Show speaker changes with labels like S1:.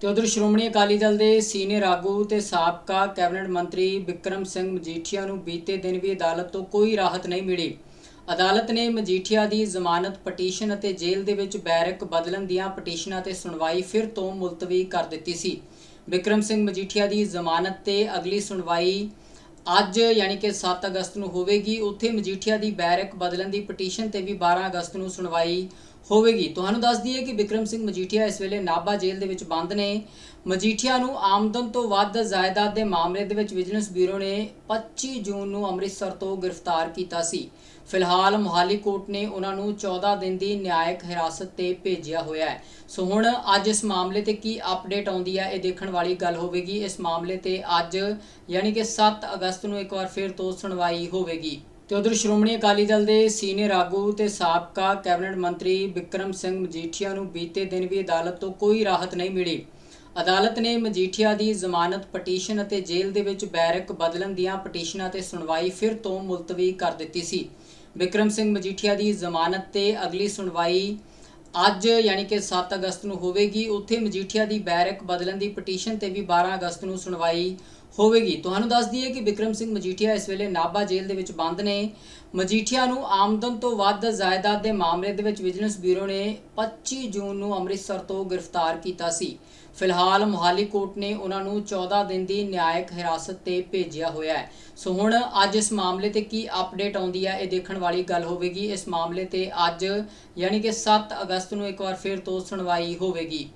S1: ਤੇ ਉਧਰ ਸ਼੍ਰੋਮਣੀ ਅਕਾਲੀ ਦਲ ਦੇ ਸੀਨੀਅਰ ਆਗੂ ਤੇ ਸਾਬਕਾ ਕੈਬਨਿਟ ਮੰਤਰੀ ਵਿਕਰਮ ਸਿੰਘ ਮਜੀਠੀਆ ਨੂੰ ਬੀਤੇ ਦਿਨ ਵੀ ਅਦਾਲਤ ਤੋਂ ਕੋਈ ਰਾਹਤ ਨਹੀਂ ਮਿਲੀ। ਅਦਾਲਤ ਨੇ ਮਜੀਠੀਆ ਦੀ ਜ਼ਮਾਨਤ ਪਟੀਸ਼ਨ ਅਤੇ ਜੇਲ੍ਹ ਦੇ ਵਿੱਚ ਬੈਰਕ ਬਦਲਣ ਦੀਆਂ ਪਟੀਸ਼ਨਾਂ ਤੇ ਸੁਣਵਾਈ ਫਿਰ ਤੋਂ ਮੁਲਤਵੀ ਕਰ ਦਿੱਤੀ ਸੀ। ਵਿਕਰਮ ਸਿੰਘ ਮਜੀਠੀਆ ਦੀ ਜ਼ਮਾਨਤ ਤੇ ਅਗਲੀ ਸੁਣਵਾਈ ਅੱਜ ਯਾਨੀ ਕਿ 7 ਅਗਸਤ ਨੂੰ ਹੋਵੇਗੀ, ਉੱਥੇ ਮਜੀਠੀਆ ਦੀ ਬੈਰਕ ਬਦਲਣ ਦੀ ਪਟੀਸ਼ਨ ਤੇ ਵੀ 12 ਅਗਸਤ ਨੂੰ ਸੁਣਵਾਈ ਹੋਵੇਗੀ। ਤੁਹਾਨੂੰ ਦੱਸ ਦਈਏ ਕਿ ਵਿਕਰਮ ਸਿੰਘ ਮਜੀਠੀਆ ਇਸ ਵੇਲੇ ਨਾਭਾ ਜੇਲ੍ਹ ਦੇ ਵਿੱਚ ਬੰਦ ਨੇ। ਮਜੀਠੀਆ ਨੂੰ ਆਮਦਨ ਤੋਂ ਵੱਧ ਜਾਇਦਾਦ ਦੇ ਮਾਮਲੇ ਦੇ ਵਿੱਚ ਵਿਜੀਲੈਂਸ ਬਿਊਰੋ ਨੇ 25 ਜੂਨ ਨੂੰ ਅੰਮ੍ਰਿਤਸਰ ਤੋਂ ਗ੍ਰਿਫਤਾਰ ਕੀਤਾ ਸੀ। ਫਿਲਹਾਲ ਮੁਹਾਲੀ ਕੋਰਟ ਨੇ ਉਹਨਾਂ ਨੂੰ 14 ਦਿਨ ਦੀ ਨਿਆਇਕ ਹਿਰਾਸਤ ਤੇ ਭੇਜਿਆ ਹੋਇਆ ਹੈ। ਸੋ ਹੁਣ ਅੱਜ ਇਸ ਮਾਮਲੇ ਤੇ ਕੀ ਅਪਡੇਟ ਆਉਂਦੀ ਹੈ, ਇਹ ਦੇਖਣ ਵਾਲੀ ਗੱਲ ਹੋਵੇਗੀ। ਇਸ ਮਾਮਲੇ ਤੇ ਅੱਜ ਯਾਨੀ ਕਿ 7 ਅਗਸਤ ਨੂੰ ਇੱਕ ਵਾਰ ਫਿਰ ਤੋਂ ਸੁਣਵਾਈ ਹੋਵੇਗੀ। ਤੇ ਉਧਰ ਸ਼੍ਰੋਮਣੀ ਅਕਾਲੀ ਦਲ ਦੇ ਸੀਨੀਅਰ ਆਗੂ ਤੇ ਸਾਬਕਾ ਕੈਬਨਿਟ ਮੰਤਰੀ ਵਿਕਰਮ ਸਿੰਘ ਮਜੀਠੀਆ ਨੂੰ ਬੀਤੇ ਦਿਨ ਵੀ ਅਦਾਲਤ ਤੋਂ ਕੋਈ ਰਾਹਤ ਨਹੀਂ ਮਿਲੀ। ਅਦਾਲਤ ਨੇ ਮਜੀਠੀਆ ਦੀ ਜ਼ਮਾਨਤ ਪਟੀਸ਼ਨ ਅਤੇ ਜੇਲ੍ਹ ਦੇ ਵਿੱਚ ਬੈਰਕ ਬਦਲਣ ਦੀਆਂ ਪਟੀਸ਼ਨਾਂ ਤੇ ਸੁਣਵਾਈ ਫਿਰ ਤੋਂ ਮੁਲਤਵੀ ਕਰ ਦਿੱਤੀ ਸੀ। ਵਿਕਰਮ ਸਿੰਘ ਮਜੀਠੀਆ ਦੀ ਜ਼ਮਾਨਤ ਤੇ ਅਗਲੀ ਸੁਣਵਾਈ ਅੱਜ ਯਾਨੀ ਕਿ 7 ਅਗਸਤ ਨੂੰ ਹੋਵੇਗੀ। ਉੱਥੇ ਮਜੀਠੀਆ ਦੀ ਬੈਰਕ ਬਦਲਣ ਦੀ ਪਟੀਸ਼ਨ ਤੇ ਵੀ 12 ਅਗਸਤ ਨੂੰ ਸੁਣਵਾਈ ਹੋਵੇਗੀ। ਤੁਹਾਨੂੰ ਦੱਸ ਦਈਏ ਕਿ ਵਿਕਰਮ ਸਿੰਘ ਮਜੀਠੀਆ ਇਸ ਵੇਲੇ ਨਾਭਾ ਜੇਲ੍ਹ ਦੇ ਵਿੱਚ ਬੰਦ ਨੇ। ਮਜੀਠੀਆ ਨੂੰ ਆਮਦਨ ਤੋਂ ਵੱਧ ਜਾਇਦਾਦ ਦੇ ਮਾਮਲੇ ਦੇ ਵਿੱਚ ਵਿਜੀਲੈਂਸ ਬਿਊਰੋ ਨੇ 25 ਜੂਨ ਨੂੰ ਅੰਮ੍ਰਿਤਸਰ ਤੋਂ ਗ੍ਰਿਫਤਾਰ ਕੀਤਾ ਸੀ। ਫਿਲਹਾਲ ਮੁਹਾਲੀ ਕੋਰਟ ਨੇ ਉਹਨਾਂ ਨੂੰ 14 ਦਿਨ ਦੀ ਨਿਆਇਕ ਹਿਰਾਸਤ ਤੇ ਭੇਜਿਆ ਹੋਇਆ ਹੈ। ਸੋ ਹੁਣ ਅੱਜ ਇਸ ਮਾਮਲੇ ਤੇ ਕੀ ਅਪਡੇਟ ਆਉਂਦੀ ਹੈ, ਇਹ ਦੇਖਣ ਵਾਲੀ ਗੱਲ ਹੋਵੇਗੀ। ਇਸ ਮਾਮਲੇ ਤੇ ਅੱਜ, ਯਾਨੀ ਕਿ 7 ਅਗਸਤ ਨੂੰ ਇੱਕ ਵਾਰ ਫਿਰ ਤੋਂ ਸੁਣਵਾਈ ਹੋਵੇਗੀ।